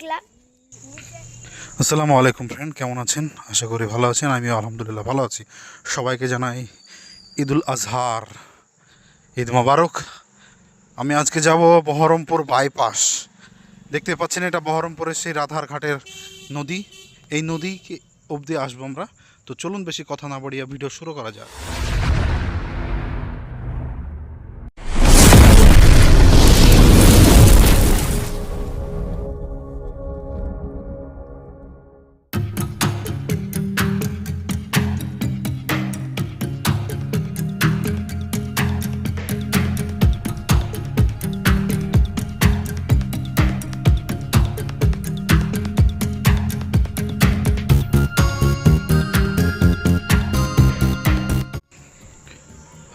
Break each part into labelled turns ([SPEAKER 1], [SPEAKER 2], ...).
[SPEAKER 1] দেখলাম।
[SPEAKER 2] আসসালামু আলাইকুম ফ্রেন্ড কেমন আছেন? আশা করি ভালো আছেন, আমিও আলহামদুলিল্লাহ ভালো আছি। সবাইকে জানাই ঈদুল আজহার, ঈদ মোবারক। আমি আজকে যাব বহরমপুর বাইপাস দেখতে পাচ্ছেন এটা বহরমপুরের সেই রাধার ঘাটের নদী। এই নদী অবধি আসব আমরা। তো চলুন বেশি কথা না বাড়িয়ে ভিডিও শুরু করা যাক।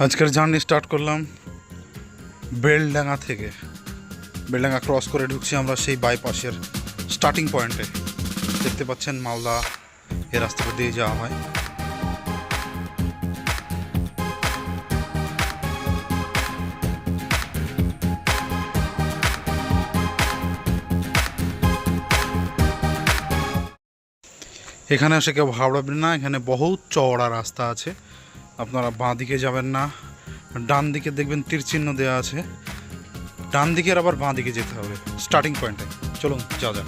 [SPEAKER 2] আজকের জার্নি স্টার্ট করলাম বেলডাঙ্গা থেকে। বেলডাঙ্গা ক্রস করে ঢুকছি আমরা সেই বাইপাসের স্টার্টিং পয়েন্টে। দেখতে পাচ্ছেন মালদা এ রাস্তাটা দিয়ে যাওয়া হয়। এখানে এসে কেউ ভাবড়াবেন না, এখানে বহুত চওড়া রাস্তা আছে। আপনারা বাঁ দিকে যাবেন না, ডান দিকে দেখবেন তীর চিহ্ন দেওয়া আছে। ডান দিকের আবার বাঁ দিকে যেতে হবে স্টার্টিং পয়েন্টে চলুন যা যাক।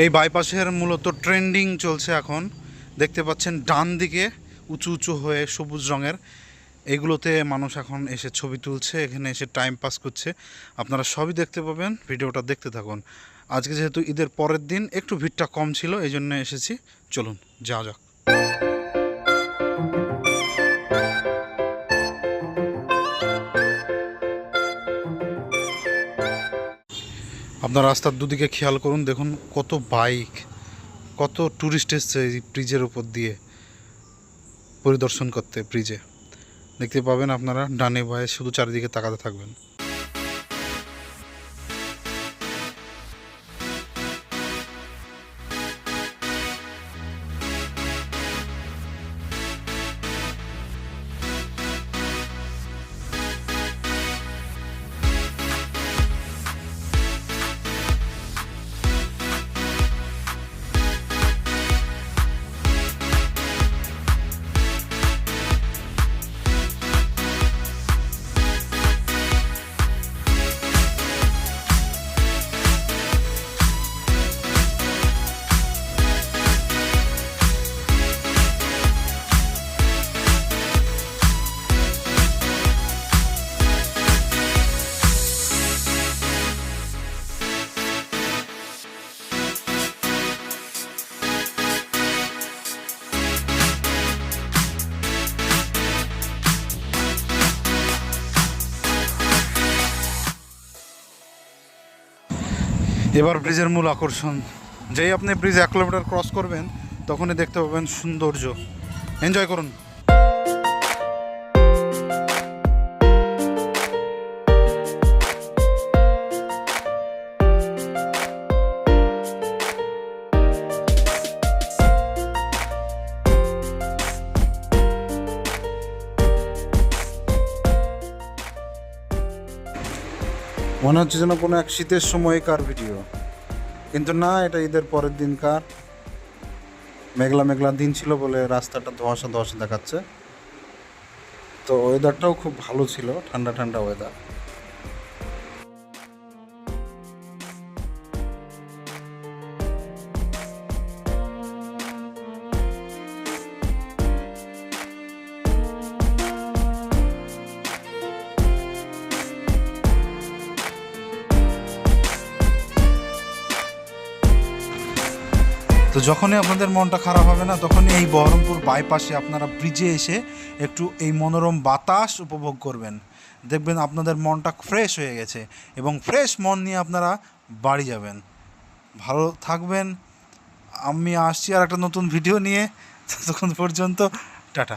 [SPEAKER 2] এই বাইপাসের মূলত ট্রেন্ডিং চলছে এখন। দেখতে পাচ্ছেন ডান দিকে উঁচু উঁচু হয়ে সবুজ রঙের। এগুলোতে মানুষ এখন এসে ছবি তুলছে, এখানে এসে টাইম পাস করছে। আপনারা সবই দেখতে পাবেন, ভিডিওটা দেখতে থাকুন। আজকে যেহেতু ঈদের পরের দিন, একটু ভিড়টা কম ছিল, এই জন্য এসেছি। চলুন, যাওয়া যাক। আপনার রাস্তার দুদিকে খেয়াল করুন, দেখুন কত বাইক, কত ট্যুরিস্ট এসছে এই ব্রিজের উপর দিয়ে পরিদর্শন করতে ব্রিজে দেখতে পাবেন আপনারা ডানে বায়ে শুধু চারিদিকে তাকাতে থাকবেন। এবার ব্রিজের মূল আকর্ষণ। যেই আপনি ব্রিজ এক কিলোমিটার ক্রস করবেন, তখনই দেখতে পাবেন সৌন্দর্য। এনজয় করুন। মনে হচ্ছে যেন কোনো এক শীতের সময়কার ভিডিও। কিন্তু না, এটা ঈদের পরের দিনকার। মেঘলা মেঘলা দিন ছিল বলে রাস্তাটা ধোঁয়াশা ধোঁয়াশা দেখাচ্ছে। তো ওয়েদারটাও খুব ভালো ছিল, ঠান্ডা ঠান্ডা ওয়েদার তো যখনই আপনাদের মনটা খারাপ হবে না, তখনই এই বহরমপুর বাইপাসে আপনারা ব্রিজে এসে একটু এই মনোরম বাতাস উপভোগ করবেন। দেখবেন আপনাদের মনটা ফ্রেশ হয়ে গেছে এবং ফ্রেশ মন নিয়ে আপনারা বাড়ি যাবেন। ভালো থাকবেন। আমি আসছি আর একটা নতুন ভিডিও নিয়ে। ততক্ষণ পর্যন্ত, টাটা।